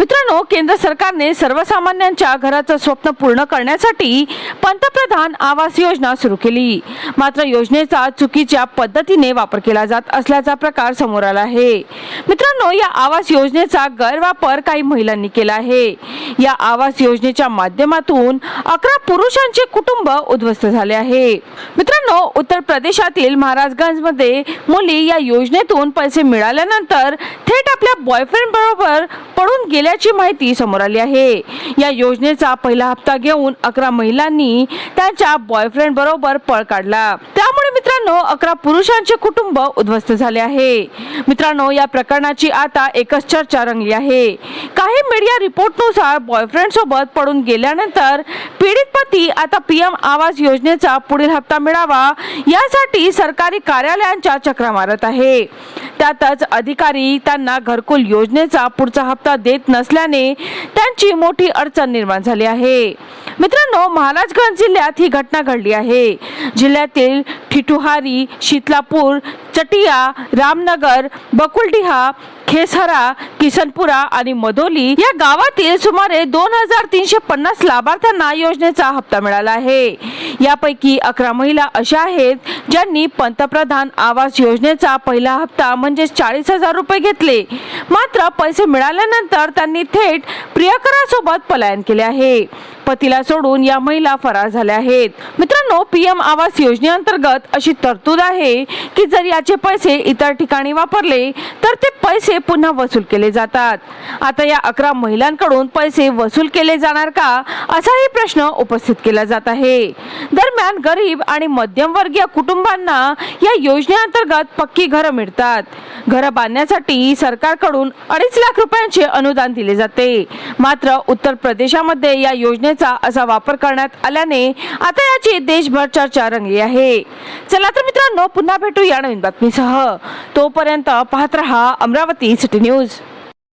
मित्रांनो केंद्र सरकारने सर्वसामान्यांच्या घराचं स्वप्न पूर्ण करण्यासाठी पंतप्रधान आवास योजना सुरू केली. मात्र योजनेचा चुकीच्या पद्धतीने वापर केला जात असल्याचा प्रकार समोर आला आहे. मित्रांनो या आवास योजनेचा गैरवापर काही महिलांनी केला आहे. या आवास योजनेच्या माध्यमातून अकरा पुरुषांचे कुटुंब उद्ध्वस्त झाले आहे. मित्रांनो उत्तर प्रदेशातील महाराजगंजमध्ये मुली या योजनेतून पैसे मिळाल्यानंतर थेट आपल्या बॉयफ्रेंड बरोबर पडून गेल्याची माहिती समोर आली आहे. या योजनेचा पहिला हप्ता घेऊन अकरा महिलांनी त्यांच्या बॉयफ्रेंड बरोबर पळ काढला. त्यामुळे मित्रांनो अकरा पुरुषांचे कुटुंब उद्ध्वस्त झाले आहे. मित्रांनो या प्रकरणाची आता एकच चर्चा रंगली आहे. काही मीडिया रिपोर्टनुसार बॉयफ्रेंड सोबत पडून गेल्यानंतर पीडित पती आता पीएम आवास योजनेचा पुढील हप्ता मिळावा यासाठी सरकारी कार्यालयांच्या चक्रा मारत आहे. त्यातच अधिकारी त्यांना घरकुल योजनेचा पुढचा हप्ता देत नसल्याने त्यांची मोठी अडचण निर्माण झाली आहे. मित्रांनो महाराजगंज जिल्ह्यात ही घटना घडली आहे. जिल्ह्यातील ठिटुहारी शीतलापूर चटिया रामनगर बकुलडिहा खेसहरा किसनपुरा आणि मधोली या गावातील सुमारे दोन हजार तीनशे पन्नास लाभार्थ्यांना योजनेचा हप्ता मिळाला आहे. यापैकी अकरा महिला अशा आहेत ज्यांनी पंतप्रधान आवास योजनेचा पहिला हप्ता म्हणजे चाळीस हजार रुपये घेतले. मात्र पैसे मिळाल्यानंतर त्यांनी थेट प्रियकरासोबत पलायन केले आहे. पतीला सोडून या महिला फरार झाल्या आहेत. मित्रांनो पीएम आवास योजनेअंतर्गत अशी तरतूद आहे की जर याचे पैसे इतर ठिकाणी वापरले तर ते पैसे पुन्हा वसूल केले जातात. आता या अकरा महिलांकडून पैसे वसूल केले जाणार का असाही प्रश्न उपस्थित केला जात आहे. दरम्यान गरीब आणि मध्यमवर्गीय कुटुंबांना या योजनेअंतर्गत पक्की घरं मिळतात. घरं बांधण्यासाठी सरकारकडून अडीच लाख रुपयांचे अनुदान दिले जाते. मात्र उत्तर प्रदेशामध्ये या योजनेचा असा वापर करण्यात आल्याने आता याची देशभर चर्चा रंगली आहे. चला तर मित्रांनो पुन्हा भेटू या नवीन बातमीसह. तोपर्यंत पाहत रहा अमरावती सिटी न्यूज.